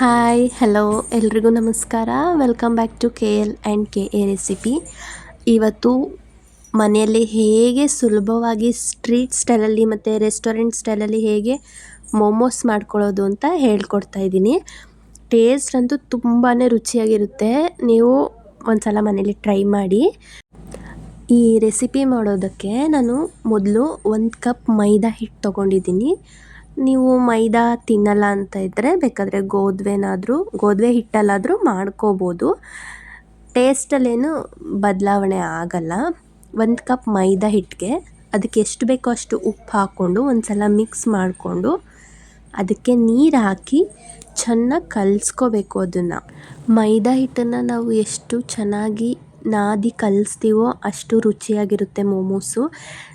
Hi hello ಎಲ್ರಿಗೂ ನಮಸ್ಕಾರ. Welcome back to K L and K A recipe ಇವತ್ತು ಮನೆಯಲ್ಲಿ ಹೇಗೆ ಸುಲಭವಾಗಿ ಸ್ಟ್ರೀಟ್ ಸ್ಟೈಲಲ್ಲಿ ಮತ್ತು ರೆಸ್ಟೋರೆಂಟ್ ಸ್ಟೈಲಲ್ಲಿ ಹೇಗೆ ಮೋಮೋಸ್ ಮಾಡ್ಕೊಳ್ಳೋದು ಅಂತ ಹೇಳ್ಕೊಡ್ತಾ ಇದ್ದೀನಿ. ಟೇಸ್ಟ್ ಅಂತೂ ತುಂಬಾ ರುಚಿಯಾಗಿರುತ್ತೆ. ನೀವು ಒಂದ್ಸಲ ಮನೇಲಿ ಟ್ರೈ ಮಾಡಿ. ಈ ರೆಸಿಪಿ ಮಾಡೋದಕ್ಕೆ ನಾನು ಮೊದಲು ಒಂದು ಕಪ್ ಮೈದಾ ಹಿಟ್ಟು ತೊಗೊಂಡಿದ್ದೀನಿ. ನೀವು ಮೈದಾ ತಿನ್ನಲ್ಲ ಅಂತ ಇದ್ದರೆ ಬೇಕಾದರೆ ಗೋಧುವೆನಾದರೂ ಗೋಧಿ ಹಿಟ್ಟಲ್ಲಾದರೂ ಮಾಡ್ಕೋಬೋದು. ಟೇಸ್ಟಲ್ಲೇನು ಬದಲಾವಣೆ ಆಗಲ್ಲ. ಒಂದು ಕಪ್ ಮೈದಾ ಹಿಟ್ಟಿಗೆ ಅದಕ್ಕೆ ಎಷ್ಟು ಬೇಕೋ ಅಷ್ಟು ಉಪ್ಪು ಹಾಕ್ಕೊಂಡು ಒಂದು ಸಲ ಮಿಕ್ಸ್ ಮಾಡಿಕೊಂಡು ಅದಕ್ಕೆ ನೀರು ಹಾಕಿ ಚೆನ್ನಾಗಿ ಕಲಿಸ್ಕೋಬೇಕು ಅದನ್ನು. ಮೈದಾ ಹಿಟ್ಟನ್ನು ನಾವು ಎಷ್ಟು ಚೆನ್ನಾಗಿ ನಾದಿ ಕಲಿಸ್ತೀವೋ ಅಷ್ಟು ರುಚಿಯಾಗಿರುತ್ತೆ ಮೋಮೋಸು.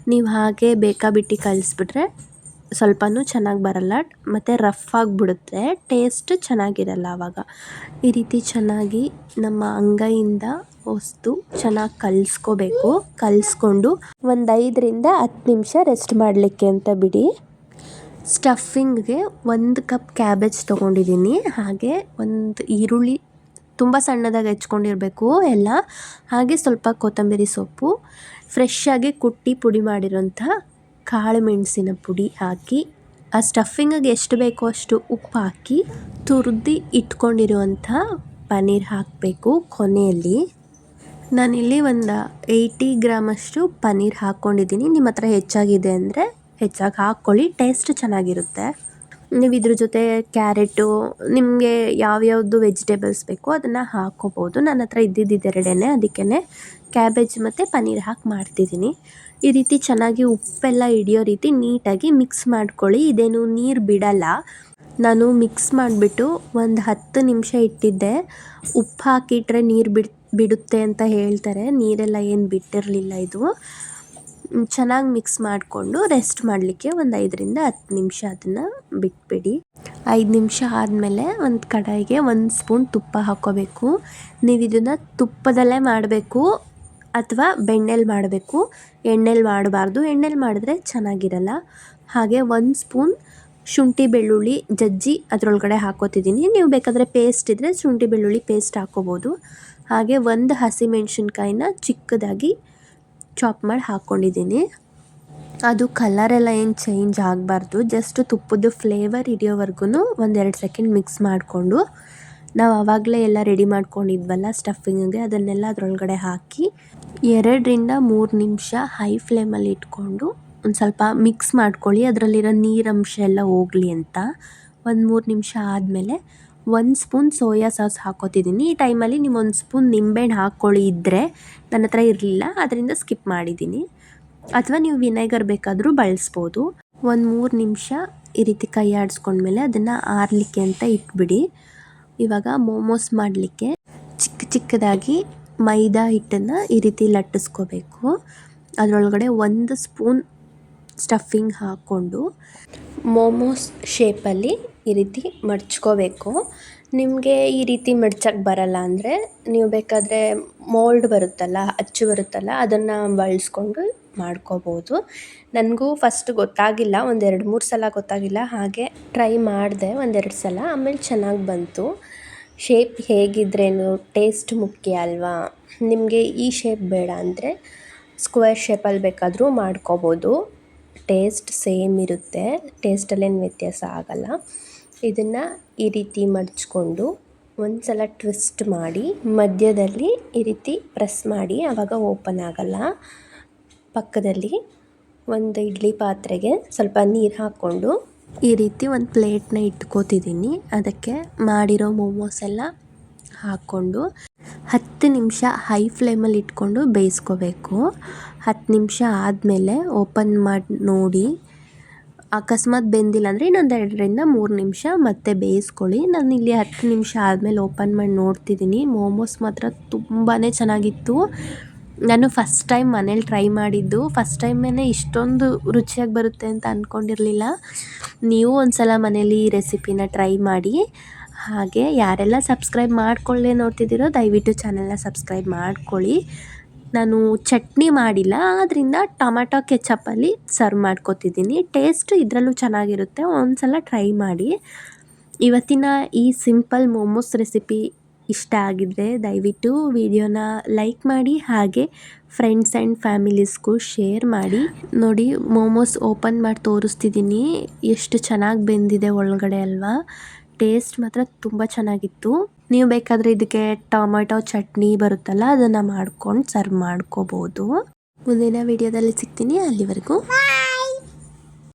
ನೀವು ಹಾಗೆ ಬೇಕಾಬಿಟ್ಟು ಕಲಿಸ್ಬಿಟ್ರೆ ಸ್ವಲ್ಪನೂ ಚೆನ್ನಾಗಿ ಬರಲ್ಲ. ಮತ್ತು ರಫ್ ಆಗಿಬಿಡುತ್ತೆ. ಟೇಸ್ಟ್ ಚೆನ್ನಾಗಿರಲ್ಲ ಆವಾಗ ಈ ರೀತಿ ಚೆನ್ನಾಗಿ ನಮ್ಮ ಅಂಗೈಯಿಂದ ವಸ್ತು ಚೆನ್ನಾಗಿ ಕಲಿಸ್ಕೋಬೇಕು. ಕಲಿಸ್ಕೊಂಡು ಒಂದು ಐದರಿಂದ ಹತ್ತು ನಿಮಿಷ ರೆಸ್ಟ್ ಮಾಡಲಿಕ್ಕೆ ಅಂತ ಬಿಡಿ. ಸ್ಟಫಿಂಗ್ಗೆ ಒಂದು ಕಪ್ ಕ್ಯಾಬೇಜ್ ತೊಗೊಂಡಿದ್ದೀನಿ ಹಾಗೆ ಒಂದು ಈರುಳ್ಳಿ ತುಂಬ ಸಣ್ಣದಾಗಿ ಹೆಚ್ಕೊಂಡಿರಬೇಕು ಎಲ್ಲ. ಹಾಗೆ ಸ್ವಲ್ಪ ಕೊತ್ತಂಬರಿ ಸೊಪ್ಪು ಫ್ರೆಶ್ಶಾಗಿ ಕುಟ್ಟಿ ಪುಡಿ ಮಾಡಿರೋಂಥ ಕಾಳು ಮೆಣಸಿನ ಪುಡಿ ಹಾಕಿ, ಆ ಸ್ಟಫಿಂಗಿಗೆ ಎಷ್ಟು ಬೇಕೋ ಅಷ್ಟು ಉಪ್ಪು ಹಾಕಿ, ತುರಿದು ಇಟ್ಕೊಂಡಿರುವಂಥ ಪನ್ನೀರ್ ಹಾಕಬೇಕು ಕೊನೆಯಲ್ಲಿ. ನಾನಿಲ್ಲಿ ಒಂದು ಏಯ್ಟಿ ಗ್ರಾಮಷ್ಟು ಪನ್ನೀರ್ ಹಾಕ್ಕೊಂಡಿದ್ದೀನಿ ನಿಮ್ಮ ಹತ್ರ ಹೆಚ್ಚಾಗಿದೆ ಅಂದರೆ ಹೆಚ್ಚಾಗಿ ಹಾಕ್ಕೊಳ್ಳಿ ಟೇಸ್ಟ್ ಚೆನ್ನಾಗಿರುತ್ತೆ. ನೀವು ಇದ್ರ ಜೊತೆ ಕ್ಯಾರೆಟು, ನಿಮಗೆ ಯಾವ್ಯಾವುದು ವೆಜಿಟೇಬಲ್ಸ್ ಬೇಕೋ ಅದನ್ನು ಹಾಕ್ಕೋಬೋದು ನನ್ನ ಹತ್ರ ಇದ್ದಿದ್ದು ಎರಡೇ ಅದಕ್ಕೇ ಕ್ಯಾಬೇಜ್ ಮತ್ತು ಪನ್ನೀರ್ ಹಾಕಿ ಮಾಡ್ತಿದ್ದೀನಿ. ಈ ರೀತಿ ಚೆನ್ನಾಗಿ ಉಪ್ಪೆಲ್ಲ ಹಿಡಿಯೋ ರೀತಿ ನೀಟಾಗಿ ಮಿಕ್ಸ್ ಮಾಡ್ಕೊಳ್ಳಿ. ಇದೇನು ನೀರು ಬಿಡಲ್ಲ. ನಾನು ಮಿಕ್ಸ್ ಮಾಡಿಬಿಟ್ಟು ಒಂದು ಹತ್ತು ನಿಮಿಷ ಇಟ್ಟಿದ್ದೆ. ಉಪ್ಪು ಹಾಕಿಟ್ರೆ ನೀರು ಬಿಡ್, ಬಿಡುತ್ತೆ ಅಂತ ಹೇಳ್ತಾರೆ. ನೀರೆಲ್ಲ ಏನು ಬಿಟ್ಟಿರಲಿಲ್ಲ ಇದು. ಚೆನ್ನಾಗಿ ಮಿಕ್ಸ್ ಮಾಡಿಕೊಂಡು ರೆಸ್ಟ್ ಮಾಡಲಿಕ್ಕೆ ಒಂದು ಐದರಿಂದ ಹತ್ತು ನಿಮಿಷ ಅದನ್ನು ಬಿಟ್ಬಿಡಿ. ಐದು ನಿಮಿಷ ಆದಮೇಲೆ ಒಂದು ಕಡಾಯಿಗೆ ಒಂದು ಸ್ಪೂನ್ ತುಪ್ಪ ಹಾಕ್ಕೋಬೇಕು ನೀವು ಇದನ್ನು ತುಪ್ಪದಲ್ಲೇ ಮಾಡಬೇಕು. ಅಥವಾ ಬೆಣ್ಣೆಲಿ ಮಾಡಬೇಕು. ಎಣ್ಣೆಲಿ ಮಾಡಬಾರ್ದು. ಎಣ್ಣೆಲಿ ಮಾಡಿದ್ರೆ ಚೆನ್ನಾಗಿರಲ್ಲ. ಹಾಗೆ ಒಂದು ಸ್ಪೂನ್ ಶುಂಠಿ ಬೆಳ್ಳುಳ್ಳಿ ಜಜ್ಜಿ ಅದರೊಳಗಡೆ ಹಾಕೋತಿದ್ದೀನಿ. ನೀವು ಬೇಕಾದರೆ ಪೇಸ್ಟ್ ಇದ್ದರೆ ಶುಂಠಿ ಬೆಳ್ಳುಳ್ಳಿ ಪೇಸ್ಟ್ ಹಾಕ್ಕೋಬೋದು ಹಾಗೆ ಒಂದು ಹಸಿಮೆಣ್ಸಿನ್ಕಾಯಿನ ಚಿಕ್ಕದಾಗಿ ಚಾಪ್ ಮಾಡಿ ಹಾಕ್ಕೊಂಡಿದ್ದೀನಿ ಅದು ಕಲರೆಲ್ಲ ಏನು ಚೇಂಜ್ ಆಗಬಾರ್ದು. ಜಸ್ಟ್ ತುಪ್ಪದ ಫ್ಲೇವರ್ ಹಿಡಿಯೋವರೆಗೂ ಒಂದೆರಡು ಸೆಕೆಂಡ್ ಮಿಕ್ಸ್ ಮಾಡಿಕೊಂಡು ನಾವು ಆವಾಗಲೇ ಎಲ್ಲ ರೆಡಿ ಮಾಡ್ಕೊಂಡಿದ್ವಲ್ಲ ಸ್ಟಫಿಂಗ್ಗೆ ಅದನ್ನೆಲ್ಲ ಅದರೊಳಗಡೆ ಹಾಕಿ ಎರಡರಿಂದ ಮೂರು ನಿಮಿಷ ಹೈ ಫ್ಲೇಮಲ್ಲಿ ಇಟ್ಕೊಂಡು ಒಂದು ಸ್ವಲ್ಪ ಮಿಕ್ಸ್ ಮಾಡ್ಕೊಳ್ಳಿ. ಅದರಲ್ಲಿರೋ ನೀರಂಶ ಎಲ್ಲ ಹೋಗಲಿ ಅಂತ. ಒಂದು ಮೂರು ನಿಮಿಷ ಆದಮೇಲೆ ಒಂದು ಸ್ಪೂನ್ ಸೋಯಾ ಸಾಸ್ ಹಾಕೋತಿದ್ದೀನಿ. ಈ ಟೈಮಲ್ಲಿ ನೀವು ಒಂದು ಸ್ಪೂನ್ ನಿಂಬೆಹಣ್ಣು ಹಾಕ್ಕೊಳ್ಳಿ ಇದ್ದರೆ ನನ್ನ ಹತ್ರ ಇರಲಿಲ್ಲ, ಅದರಿಂದ ಸ್ಕಿಪ್ ಮಾಡಿದ್ದೀನಿ. ಅಥವಾ ನೀವು ವಿನೆಗರ್ ಬೇಕಾದರೂ ಬಳಸ್ಬೋದು. ಒಂದು ಮೂರು ನಿಮಿಷ ಈ ರೀತಿ ಕೈ ಆಡಿಸ್ಕೊಂಡ್ಮೇಲೆ ಅದನ್ನು ಆರಲಿಕ್ಕೆ ಅಂತ ಇಟ್ಬಿಡಿ. ಇವಾಗ ಮೋಮೋಸ್ ಮಾಡಲಿಕ್ಕೆ ಚಿಕ್ಕ ಚಿಕ್ಕದಾಗಿ ಮೈದಾ ಹಿಟ್ಟನ್ನು ಈ ರೀತಿ ಲಟ್ಟಿಸ್ಕೋಬೇಕು. ಅದರೊಳಗಡೆ ಒಂದು ಸ್ಪೂನ್ ಸ್ಟಫಿಂಗ್ ಹಾಕ್ಕೊಂಡು ಮೋಮೋಸ್ ಶೇಪಲ್ಲಿ ಈ ರೀತಿ ಮಡ್ಚ್ಕೋಬೇಕು. ನಿಮಗೆ ಈ ರೀತಿ ಮಡ್ಚಕ್ಕೆ ಬರಲ್ಲ ಅಂದರೆ ನೀವು ಬೇಕಾದರೆ ಮೋಲ್ಡ್ ಬರುತ್ತಲ್ಲ, ಅಚ್ಚು ಬರುತ್ತಲ್ಲ, ಅದನ್ನು ಬಳಸ್ಕೊಂಡು ಮಾಡ್ಕೋಬೋದು. ನನಗೂ ಫಸ್ಟ್ ಗೊತ್ತಾಗಿಲ್ಲ, ಒಂದೆರಡು ಮೂರು ಸಲ ಗೊತ್ತಾಗಿಲ್ಲ, ಹಾಗೆ ಟ್ರೈ ಮಾಡಿದೆ ಒಂದೆರಡು ಸಲ, ಆಮೇಲೆ ಚೆನ್ನಾಗಿ ಬಂತು. ಶೇಪ್ ಹೇಗಿದ್ರೇನು ಟೇಸ್ಟ್ ಮುಖ್ಯ ಅಲ್ವಾ? ನಿಮಗೆ ಈ ಶೇಪ್ ಬೇಡ ಅಂದರೆ ಸ್ಕ್ವೇರ್ ಶೇಪಲ್ಲಿ ಬೇಕಾದರೂ ಮಾಡ್ಕೋಬೋದು. ಟೇಸ್ಟ್ ಸೇಮ್ ಇರುತ್ತೆ ಟೇಸ್ಟಲ್ಲೇನು ವ್ಯತ್ಯಾಸ ಆಗಲ್ಲ. ಇದನ್ನು ಈ ರೀತಿ ಮಡಚ್ಕೊಂಡು ಒಂದು ಸಲ ಟ್ವಿಸ್ಟ್ ಮಾಡಿ, ಮಧ್ಯದಲ್ಲಿ ಈ ರೀತಿ ಪ್ರೆಸ್ ಮಾಡಿ ಆವಾಗ ಓಪನ್ ಆಗಲ್ಲ. ಪಕ್ಕದಲ್ಲಿ ಒಂದು ಇಡ್ಲಿ ಪಾತ್ರೆಗೆ ಸ್ವಲ್ಪ ನೀರು ಹಾಕ್ಕೊಂಡು ಈ ರೀತಿ ಒಂದು ಪ್ಲೇಟ್ನ ಇಟ್ಕೋತಿದ್ದೀನಿ. ಅದಕ್ಕೆ ಮಾಡಿರೋ ಮೋಮೋಸ್ ಎಲ್ಲ ಹಾಕ್ಕೊಂಡು ಹತ್ತು ನಿಮಿಷ ಹೈ ಫ್ಲೇಮಲ್ಲಿ ಇಟ್ಕೊಂಡು ಬೇಯಿಸ್ಕೋಬೇಕು. ಹತ್ತು ನಿಮಿಷ ಆದಮೇಲೆ ಓಪನ್ ಮಾಡಿ ನೋಡಿ. ಅಕಸ್ಮಾತ್ ಬೆಂದಿಲ್ಲ ಅಂದರೆ ಇನ್ನೊಂದು ಎರಡರಿಂದ ಮೂರು ನಿಮಿಷ ಮತ್ತೆ ಬೇಯಿಸ್ಕೊಳ್ಳಿ. ನಾನು ಇಲ್ಲಿ ಹತ್ತು ನಿಮಿಷ ಆದಮೇಲೆ ಓಪನ್ ಮಾಡಿ ನೋಡ್ತಿದ್ದೀನಿ. ಮೋಮೋಸ್ ಮಾತ್ರ ತುಂಬಾ ಚೆನ್ನಾಗಿತ್ತು. ನಾನು ಫಸ್ಟ್ ಟೈಮ್ ಮನೇಲಿ ಟ್ರೈ ಮಾಡಿದ್ದು. ಫಸ್ಟ್ ಟೈಮೇ ಇಷ್ಟೊಂದು ರುಚಿಯಾಗಿ ಬರುತ್ತೆ ಅಂತ ಅಂದ್ಕೊಂಡಿರಲಿಲ್ಲ ನೀವು ಒಂದು ಸಲ ಮನೇಲಿ ಈ ರೆಸಿಪಿನ ಟ್ರೈ ಮಾಡಿ. ಹಾಗೆ ಯಾರೆಲ್ಲ ಸಬ್ಸ್ಕ್ರೈಬ್ ಮಾಡ್ಕೊಳ್ಳೆ ನೋಡ್ತಿದ್ದೀರೋ, ದಯವಿಟ್ಟು ಚಾನೆಲ್ನ ಸಬ್ಸ್ಕ್ರೈಬ್ ಮಾಡ್ಕೊಳ್ಳಿ. ನಾನು ಚಟ್ನಿ ಮಾಡಿಲ್ಲ ಆದ್ದರಿಂದ ಟೊಮ್ಯಾಟೊ ಕೆಚಪ್ಪಲ್ಲಿ ಸರ್ವ್ ಮಾಡ್ಕೊತಿದ್ದೀನಿ. ಟೇಸ್ಟ್ ಇದರಲ್ಲೂ ಚೆನ್ನಾಗಿರುತ್ತೆ ಒಂದು ಸಲ ಟ್ರೈ ಮಾಡಿ. ಇವತ್ತಿನ ಈ ಸಿಂಪಲ್ ಮೋಮೋಸ್ ರೆಸಿಪಿ ಇಷ್ಟ ಆಗಿದ್ರೆ ದಯವಿಟ್ಟು ವಿಡಿಯೋನ ಲೈಕ್ ಮಾಡಿ ಹಾಗೆ ಫ್ರೆಂಡ್ಸ್ ಆ್ಯಂಡ್ ಫ್ಯಾಮಿಲೀಸ್ಗೂ ಶೇರ್ ಮಾಡಿ. ನೋಡಿ ಮೋಮೋಸ್ ಓಪನ್ ಮಾಡಿ ತೋರಿಸ್ತಿದ್ದೀನಿ. ಎಷ್ಟು ಚೆನ್ನಾಗಿ ಬೆಂದಿದೆ ಒಳಗಡೆ ಅಲ್ವಾ? ಟೇಸ್ಟ್ ಮಾತ್ರ ತುಂಬ ಚೆನ್ನಾಗಿತ್ತು. ನೀವು ಬೇಕಾದರೆ ಇದಕ್ಕೆ ಟೊಮೆಟೊ ಚಟ್ನಿ ಬರುತ್ತಲ್ಲ, ಅದನ್ನು ಮಾಡ್ಕೊಂಡು ಸರ್ವ್ ಮಾಡ್ಕೋಬೋದು. ಮುಂದಿನ ವಿಡಿಯೋದಲ್ಲಿ ಸಿಗ್ತೀನಿ. ಅಲ್ಲಿವರೆಗೂ.